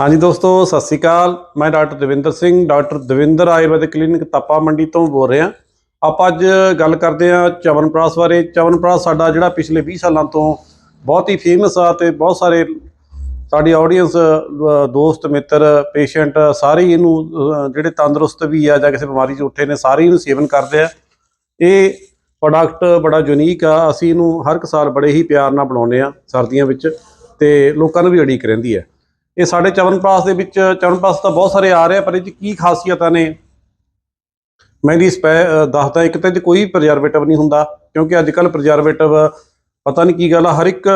ਹਾਂਜੀ ਦੋਸਤੋ, ਸਤਿ ਸ਼੍ਰੀ ਅਕਾਲ। ਮੈਂ doctor Davinder Singh, doctor Davinder Ayurvedic clinic Tapa Mandi ਤੋਂ ਬੋਲ ਰਿਹਾ। ਆਪਾਂ ਅੱਜ ਗੱਲ ਕਰਦੇ ਹਾਂ ਚਵਨਪ੍ਰਾਸ਼ ਬਾਰੇ। ਚਵਨਪ੍ਰਾਸ਼ ਸਾਡਾ ਜਿਹੜਾ ਪਿਛਲੇ 20 ਸਾਲਾਂ ਤੋਂ ਬਹੁਤ ਹੀ ਫੇਮਸ ਆ ਤੇ ਬਹੁਤ ਸਾਰੇ ਸਾਡੀ ਆਡੀਅנס ਦੋਸਤ, ਮਿੱਤਰ ਪੇਸ਼ੈਂਟ ਸਾਰੇ ਇਹਨੂੰ ਜਿਹੜੇ ਤੰਦਰੁਸਤ ਵੀ ਆ ਜਾਂ ਕਿਸੇ ਬਿਮਾਰੀ 'ਚ ਉੱਠੇ ਨੇ, ਸਾਰੇ ਇਹਨੂੰ ਸੇਵਨ ਕਰਦੇ ਆ। ਇਹ ਪ੍ਰੋਡਕਟ ਬੜਾ ਯੂਨੀਕ ਆ। ਅਸੀਂ ਇਹਨੂੰ ਹਰ ਇੱਕ ਸਾਲ ਬੜੇ ਹੀ ਪਿਆਰ ਨਾਲ ਬਣਾਉਂਦੇ ਆ ਸਰਦੀਆਂ ਵਿੱਚ ਤੇ ਲੋਕਾਂ ਨੂੰ ਵੀ ਅੜੀਕ ਰਹਿੰਦੀ ਹੈ। ਇਹ ਸਾਡੇ ਚਵਨਪ੍ਰਾਸ਼ ਦੇ ਵਿੱਚ ਚਵਨਪ੍ਰਾਸ਼ ਤਾਂ ਬਹੁਤ ਸਾਰੇ ਆ ਰਹੇ ਆ, ਪਰ ਇਹ 'ਚ ਕੀ ਖਾਸੀਅਤਾਂ ਨੇ? ਮੈਂ ਇਹਦੀ ਸਪੈ ਦੱਸਦਾ, ਇੱਕ ਤਾਂ ਇਹ 'ਚ ਕੋਈ ਪ੍ਰੀਜ਼ਰਵੇਟਿਵ ਨਹੀਂ ਹੁੰਦਾ, ਕਿਉਂਕਿ ਅੱਜ ਕੱਲ ਪ੍ਰੀਜ਼ਰਵੇਟਿਵ ਪਤਾ ਨਹੀਂ ਕੀ ਗੱਲ ਆ, ਹਰ ਇੱਕ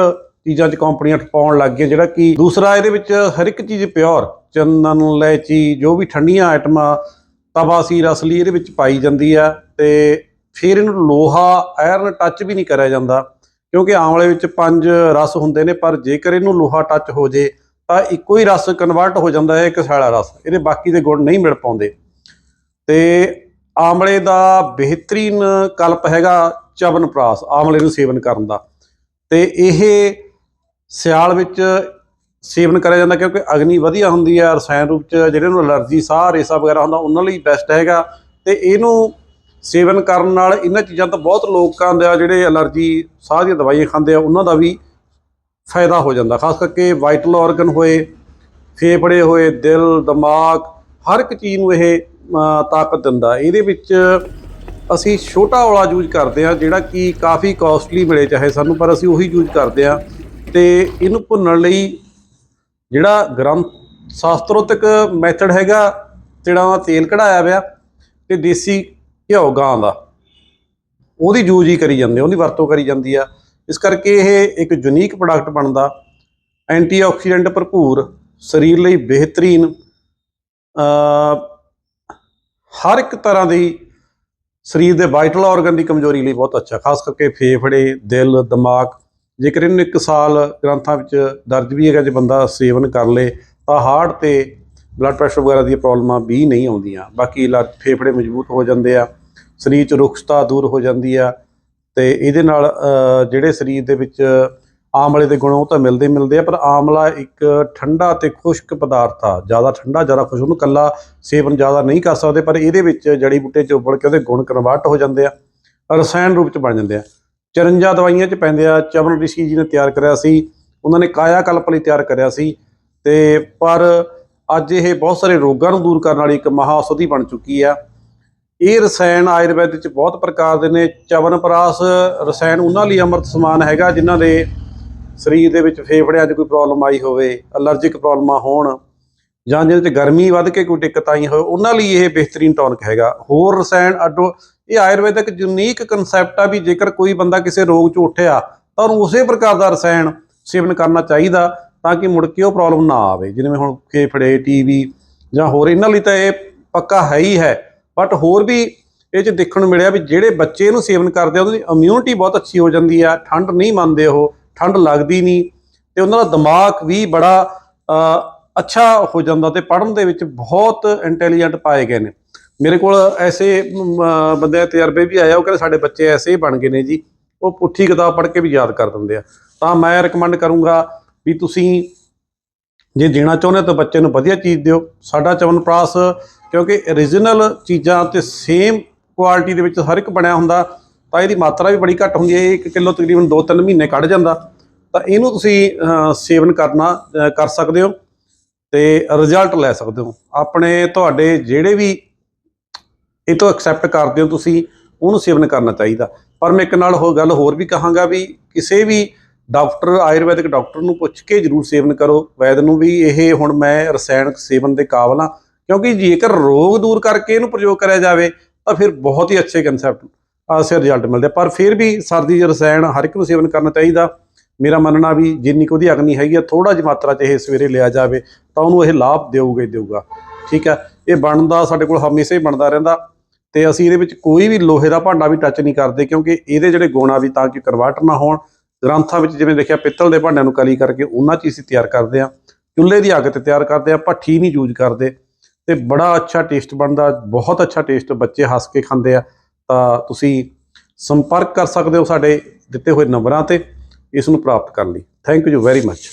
ਚੀਜ਼ਾਂ 'ਚ ਕੰਪਨੀਆਂ ਪਾਉਣ ਲੱਗ ਗਈਆਂ, ਜਿਹੜਾ ਕਿ ਦੂਸਰਾ ਇਹਦੇ ਵਿੱਚ ਹਰ ਇੱਕ ਚੀਜ਼ ਪਿਓਰ ਚੰਦਨ, ਇਲਾਇਚੀ, ਜੋ ਵੀ ਠੰਡੀਆਂ ਆਈਟਮਾਂ ਤਵਾਸੀਰ ਅਸਲੀ ਇਹਦੇ ਵਿੱਚ ਪਾਈ ਜਾਂਦੀ ਆ, ਤੇ ਫਿਰ ਇਹਨੂੰ ਲੋਹਾ ਆਇਰਨ ਟੱਚ ਵੀ ਨਹੀਂ ਕਰਿਆ ਜਾਂਦਾ, ਕਿਉਂਕਿ ਆਮਲੇ ਵਿੱਚ ਪੰਜ ਰਸ ਹੁੰਦੇ ਨੇ, ਪਰ ਜੇਕਰ ਇਹਨੂੰ ਲੋਹਾ ਟੱਚ ਹੋ ਜੇ ਤਾਂ ਇੱਕੋ ਹੀ ਰਸ ਕਨਵਰਟ ਹੋ ਜਾਂਦਾ ਹੈ ਇੱਕ ਸੈਲਾ ਰਸ। ਇਹਦੇ ਬਾਕੀ ਦੇ ਗੁਣ ਨਹੀਂ ਮਿਲ ਪਾਉਂਦੇ। ਤੇ ਆਮਲੇ ਦਾ ਬਿਹਤਰੀਨ ਕਲਪ ਹੈਗਾ ਚਵਨ ਪ੍ਰਾਸ, ਆਮਲੇ ਨੂੰ ਸੇਵਨ ਕਰਨ ਦਾ। ਤੇ ਇਹ ਸਿਆਲ ਵਿੱਚ ਸੇਵਨ ਕਰਿਆ ਜਾਂਦਾ ਕਿਉਂਕਿ ਅਗਨੀ ਵਧੀਆ ਹੁੰਦੀ ਹੈ ਰਸਾਇਣ ਰੂਪ ਚ ਜਿਹੜੇ ਨੂੰ ਅਲਰਜੀ, ਸਾਹ, ਰੇਸਾ ਵਗੈਰਾ ਹੁੰਦਾ, ਉਹਨਾਂ ਲਈ ਬੈਸਟ ਹੈਗਾ। ਤੇ ਇਹਨੂੰ ਸੇਵਨ ਕਰਨ ਨਾਲ ਇਹਨਾਂ ਚੀਜ਼ਾਂ ਤੋਂ ਬਹੁਤ ਲੋਕਾਂ ਦਾ ਜਿਹੜੇ ਅਲਰਜੀ, ਸਾਹ ਦੀਆਂ ਦਵਾਈਆਂ ਖਾਂਦੇ ਆ, ਉਹਨਾਂ ਦਾ ਵੀ ਫਾਇਦਾ ਹੋ ਜਾਂਦਾ, ਖਾਸ ਕਰਕੇ ਵਾਈਟਲ ਆਰਗਨ ਹੋਏ, ਫੇਫੜੇ ਹੋਏ, ਦਿਲ, ਦਿਮਾਗ, ਹਰ ਇੱਕ ਚੀਜ਼ ਨੂੰ ਇਹ ਤਾਕਤ ਦਿੰਦਾ। ਇਹਦੇ ਵਿੱਚ ਅਸੀਂ ਛੋਟਾ ਔਲਾ ਯੂਜ਼ ਕਰਦੇ ਆ ਜਿਹੜਾ ਕਿ ਕਾਫੀ ਕਾਸਟਲੀ ਮਿਲੇ, ਚਾਹੇ ਸਾਨੂੰ, ਪਰ ਅਸੀਂ ਉਹੀ ਯੂਜ਼ ਕਰਦੇ ਆ ਤੇ ਇਹਨੂੰ ਭੁੰਨਣ ਲਈ ਜਿਹੜਾ ਗ੍ਰੰਥ ਸ਼ਾਸਤਰੋਤਕ ਮੈਥਡ ਹੈਗਾ, ਜਿਹੜਾ ਉਹ ਤੇਲ ਕਢਾਇਆ ਹੋਇਆ, ਤੇ ਦੇਸੀ ਘਿਓ, ਗਾਂ ਦਾ, ਉਹਦੀ ਯੂਜ਼ ਹੀ ਕਰੀ ਜਾਂਦੇ ਉਹਦੀ ਵਰਤੋਂ ਕਰੀ ਜਾਂਦੀ ਆ। ਇਸ ਕਰਕੇ ਇਹ ਇੱਕ ਯੂਨੀਕ ਪ੍ਰੋਡਕਟ ਬਣਦਾ। ਐਂਟੀਆਕਸੀਡੈਂਟ ਭਰਪੂਰ, ਸਰੀਰ ਲਈ ਬਿਹਤਰੀਨ ਹਰ ਇੱਕ ਤਰ੍ਹਾਂ ਦੀ ਸਰੀਰ ਦੇ ਵਾਈਟਲ ਆਰਗਨ ਦੀ ਕਮਜ਼ੋਰੀ ਲਈ ਬਹੁਤ ਅੱਛਾ, ਖਾਸ ਕਰਕੇ ਫੇਫੜੇ, ਦਿਲ, ਦਿਮਾਗ। ਜੇਕਰ ਇਹਨੂੰ ਇੱਕ ਸਾਲ ਗ੍ਰੰਥਾਂ ਵਿੱਚ ਦਰਜ ਵੀ ਹੈਗਾ, ਜੇ ਬੰਦਾ ਸੇਵਨ ਕਰ ਲੇ, ਤਾਂ ਹਾਰਟ ਤੇ ਬਲੱਡ ਪ੍ਰੈਸ਼ਰ ਵਗੈਰਾ ਦੀਆਂ ਪ੍ਰੋਬਲਮਾਂ ਵੀ ਨਹੀਂ ਆਉਂਦੀਆਂ। ਬਾਕੀ ਲਾ- ਫੇਫੜੇ ਮਜ਼ਬੂਤ ਹੋ ਜਾਂਦੇ ਆ, ਸਰੀਰ 'ਚ ਰੁਕਸਤਾ ਦੂਰ ਹੋ ਜਾਂਦੀ ਆ ਤੇ ਇਹਦੇ ਨਾਲ ਜਿਹੜੇ ਸਰੀਰ ਦੇ ਵਿੱਚ ਆਮਲੇ ਦੇ ਗੁਣ ਉਹ ਤਾਂ ਮਿਲਦੇ ਮਿਲਦੇ ਆ, ਪਰ ਆਮਲਾ ਇੱਕ ਠੰਡਾ ਤੇ ਖੁਸ਼ਕ ਪਦਾਰਥ ਆ। ਜ਼ਿਆਦਾ ਠੰਡਾ, ਜ਼ਿਆਦਾ ਖੁਸ਼ਕ, ਉਹਨੂੰ ਕੱਲਾ ਸੇਵਨ ਜ਼ਿਆਦਾ ਨਹੀਂ ਕਰ ਸਕਦੇ, ਪਰ ਇਹਦੇ ਵਿੱਚ ਜੜੀ ਬੂਟੇ ਚ ਉਬਲ ਕੇ ਉਹਦੇ ਗੁਣ ਕਨਵਰਟ ਹੋ ਜਾਂਦੇ ਆ, ਰਸਾਇਣ ਰੂਪ ਚ ਬਣ ਜਾਂਦੇ ਆ। 54 ਦਵਾਈਆਂ ਚ ਪੈਂਦੇ ਆ ਚਵਨ ਰਿਸ਼ੀ ਜੀ ਨੇ ਤਿਆਰ ਕਰਿਆ ਸੀ, ਉਹਨਾਂ ਨੇ ਕਾਇਆ ਕਲਪ ਲਈ ਤਿਆਰ ਕਰਿਆ ਸੀ, ਤੇ ਪਰ ਅੱਜ ਇਹ ਬਹੁਤ ਸਾਰੇ ਰੋਗਾਂ ਨੂੰ ਦੂਰ ਕਰਨ ਵਾਲੀ ਇੱਕ ਮਹਾ ਔਸ਼ਧੀ ਬਣ ਚੁੱਕੀ ਆ। ਇਹ ਰਸਾਇਣ ਆਯੁਰਵੈਦ ਚ ਬਹੁਤ ਪ੍ਰਕਾਰ ਦੇ ਨੇ। ਚਵਨਪਰਾਸ ਰਸਾਇਣ, ਉਹਨਾਂ ਲਈ ਅੰਮ੍ਰਿਤ ਸਮਾਨ ਹੈਗਾ, ਜਿਨ੍ਹਾਂ ਦੇ ਸਰੀਰ ਦੇ ਵਿੱਚ ਫੇਫੜਿਆਂ 'ਚ ਕੋਈ ਪ੍ਰੋਬਲਮ ਆਈ ਹੋਵੇ ਅਲਰਜਿਕ ਪ੍ਰੋਬਲਮਾਂ ਹੋਣ, ਜਾਂ ਜਿਹਦੇ 'ਚ ਗਰਮੀ ਵੱਧ ਕੇ ਕੋਈ ਦਿੱਕਤ ਆਈ ਹੋਵੇ, ਉਹਨਾਂ ਲਈ ਇਹ ਬਿਹਤਰੀਨ ਟੌਨਿਕ ਹੈਗਾ। ਹੋਰ ਰਸਾਇਣ ਅੱਡੋ, ਇਹ ਆਯੁਰਵੈਦਿਕ ਯੂਨੀਕ ਕਨਸੈਪਟ ਆ ਵੀ ਜੇਕਰ ਕੋਈ ਬੰਦਾ ਕਿਸੇ ਰੋਗ 'ਚ ਉੱਠਿਆ, ਤਾਂ ਉਹਨੂੰ ਉਸੇ ਪ੍ਰਕਾਰ ਦਾ ਰਸਾਇਣ ਸੇਵਨ ਕਰਨਾ ਚਾਹੀਦਾ, ਤਾਂ ਕਿ ਮੁੜ ਕੇ ਉਹ ਪ੍ਰੋਬਲਮ ਨਾ ਆਵੇ। ਜਿਵੇਂ ਹੁਣ ਫੇਫੜੇ, ਟੀਵੀ ਜਾਂ ਹੋਰ, ਇਹਨਾਂ ਲਈ ਤਾਂ ਇਹ ਪੱਕਾ ਹੈ ਹੀ ਹੈ। ਬਟ ਹੋਰ ਵੀ ਇਹ 'ਚ ਦੇਖਣ ਨੂੰ ਮਿਲਿਆ ਵੀ ਜਿਹੜੇ ਬੱਚੇ ਇਹਨੂੰ ਸੇਵਨ ਕਰਦੇ ਆ ਉਹਨਾਂ ਦੀ ਇਮਿਊਨਿਟੀ ਬਹੁਤ ਅੱਛੀ ਹੋ ਜਾਂਦੀ ਆ, ਠੰਡ ਨਹੀਂ ਮੰਨਦੇ ਉਹ, ਠੰਡ ਲੱਗਦੀ ਨਹੀਂ ਤੇ ਉਹਨਾਂ ਦਾ ਦਿਮਾਗ ਵੀ ਬੜਾ ਅੱਛਾ ਹੋ ਜਾਂਦਾ ਤੇ ਪੜ੍ਹਨ ਦੇ ਵਿੱਚ ਬਹੁਤ ਇੰਟੈਲੀਜੈਂਟ ਪਾਏ ਗਏ ਨੇ। ਮੇਰੇ ਕੋਲ ਐਸੇ ਬੰਦੇ ਤਜਰਬੇ ਵੀ ਆਇਆ, ਉਹ ਕਹਿੰਦੇ ਸਾਡੇ ਬੱਚੇ ਐਸੇ ਹੀ ਬਣ ਗਏ ਨੇ ਜੀ। ਉਹ ਪੁੱਠੀ ਕਿਤਾਬ ਪੜ੍ਹ ਕੇ ਵੀ ਯਾਦ ਕਰ ਦਿੰਦੇ ਆ। ਤਾਂ ਮੈਂ ਰეკਮੈਂਡ ਕਰੂੰਗਾ ਵੀ ਤੁਸੀਂ ਜੇ ਦੇਣਾ ਚਾਹੁੰਦੇ ਤਾਂ ਬੱਚੇ ਨੂੰ ਵਧੀਆ ਚੀਜ਼ ਦਿਓ। ਸਾਡਾ ਚਵਨਪ੍ਰਾਸ਼ ਕਿਉਂਕਿ origignal ਚੀਜ਼ਾਂ ਤੇ ਸੇਮ ਕੁਆਲਿਟੀ ਦੇ ਵਿੱਚ ਹਰ ਇੱਕ ਬਣਿਆ ਹੁੰਦਾ, ਤਾਂ ਇਹਦੀ ਮਾਤਰਾ ਵੀ ਬੜੀ ਘੱਟ ਹੁੰਦੀ ਹੈ। ਇਹ 1 ਕਿਲੋ ਤਕਰੀਬਨ 2-3 ਮਹੀਨੇ ਕੱਢ ਜਾਂਦਾ। ਤਾਂ ਇਹਨੂੰ ਤੁਸੀਂ ਸੇਵਨ ਕਰਨਾ ਕਰ ਸਕਦੇ ਹੋ ਤੇ ਰਿਜ਼ਲਟ ਲੈ ਸਕਦੇ ਹੋ। ਆਪਣੇ ਤੁਹਾਡੇ ਜਿਹੜੇ ਵੀ ਇਹ ਤੋਂ ਐਕਸੈਪਟ ਕਰਦੇ ਹੋ ਤੁਸੀਂ, ਉਹਨੂੰ ਸੇਵਨ ਕਰਨਾ ਚਾਹੀਦਾ। ਪਰ ਮੈਂ ਇੱਕ ਨਾਲ ਹੋ ਗੱਲ ਹੋਰ ਵੀ ਕਹਾਂਗਾ ਵੀ ਕਿਸੇ ਵੀ ਡਾਕਟਰ ਆਯੁਰਵੈਦਿਕ ਡਾਕਟਰ ਨੂੰ ਪੁੱਛ ਕੇ ਜਰੂਰ ਸੇਵਨ ਕਰੋ। ਵੈਦ ਨੂੰ ਵੀ ਇਹ ਹੁਣ ਮੈਂ ਰਸਾਇਣਕ ਸੇਵਨ ਦੇ ਕਾਬਲ ਹਾਂ, ਕਿਉਂਕਿ ਜੇਕਰ ਰੋਗ ਦੂਰ ਕਰਕੇ ਇਹਨੂੰ ਪ੍ਰਯੋਗ ਕਰਿਆ ਜਾਵੇ, ਤਾਂ ਫਿਰ ਬਹੁਤ ਹੀ ਅੱਛੇ ਕਨਸੈਪਟ ਆਸੇ ਰਿਜ਼ਲਟ ਮਿਲਦੇ ਪਰ ਫਿਰ ਵੀ ਸਰਦੀ ਦੇ ਰਸਾਇਣ ਹਰ ਇੱਕ ਨੂੰ ਸੇਵਨ ਕਰਨਾ ਚਾਹੀਦਾ। ਮੇਰਾ ਮੰਨਣਾ ਵੀ ਜਿੰਨੀ ਕੁ ਉਹਦੀ ਅਗਨੀ ਹੈਗੀ ਆ ਥੋੜਾ ਜਿਹੀ ਮਾਤਰਾ 'ਚ ਇਹ ਸਵੇਰੇ ਲਿਆ ਜਾਵੇ, ਤਾਂ ਉਹਨੂੰ ਇਹ ਲਾਭ ਦੇਊਗਾ ਹੀ ਦੇਊਗਾ। ਠੀਕ ਹੈ ਇਹ ਬਣਦਾ ਸਾਡੇ ਕੋਲ ਹਮੇਸ਼ਾ ਹੀ ਬਣਦਾ ਰਹਿੰਦਾ। ਤੇ ਅਸੀਂ ਇਹਦੇ ਵਿੱਚ ਕੋਈ ਵੀ ਲੋਹੇ ਦਾ ਭਾਂਡਾ ਵੀ ਟੱਚ ਨਹੀਂ ਕਰਦੇ, ਕਿਉਂਕਿ ਇਹਦੇ ਜਿਹੜੇ ਗੁਣ ਆ ਵੀ ਤਾਂ ਕਿ ਕਨਵਰਟ ਨਾ ਹੋਣ। ਗ੍ਰੰਥਾਂ ਵਿੱਚ ਜਿਵੇਂ ਦੇਖਿਆ ਪਿੱਤਲ ਦੇ ਭਾਂਡਿਆਂ ਨੂੰ ਕਲੀ ਕਰਕੇ ਉਹਨਾਂ 'ਚ ਹੀ ਅਸੀਂ ਤਿਆਰ ਕਰਦੇ ਆ ਚੁੱਲ੍ਹੇ ਦੀ ਅੱਗ ਤੇ ਤਿਆਰ ਕਰਦੇ ਆ ਭੱਠੀ ਨਹੀਂ ਯੂਜ਼ ਕਰਦੇ। ਤੇ ਬੜਾ ਅੱਛਾ ਟੇਸਟ ਬਣਦਾ, ਬਹੁਤ ਅੱਛਾ ਟੇਸਟ ਬੱਚੇ ਹੱਸ ਕੇ ਖਾਂਦੇ ਆ। ਤਾਂ ਤੁਸੀਂ ਸੰਪਰਕ ਕਰ ਸਕਦੇ ਹੋ ਸਾਡੇ ਦਿੱਤੇ ਹੋਏ ਨੰਬਰਾਂ ਤੇ, ਇਸ ਨੂੰ ਪ੍ਰਾਪਤ ਕਰਨ ਲਈ। Thank you very much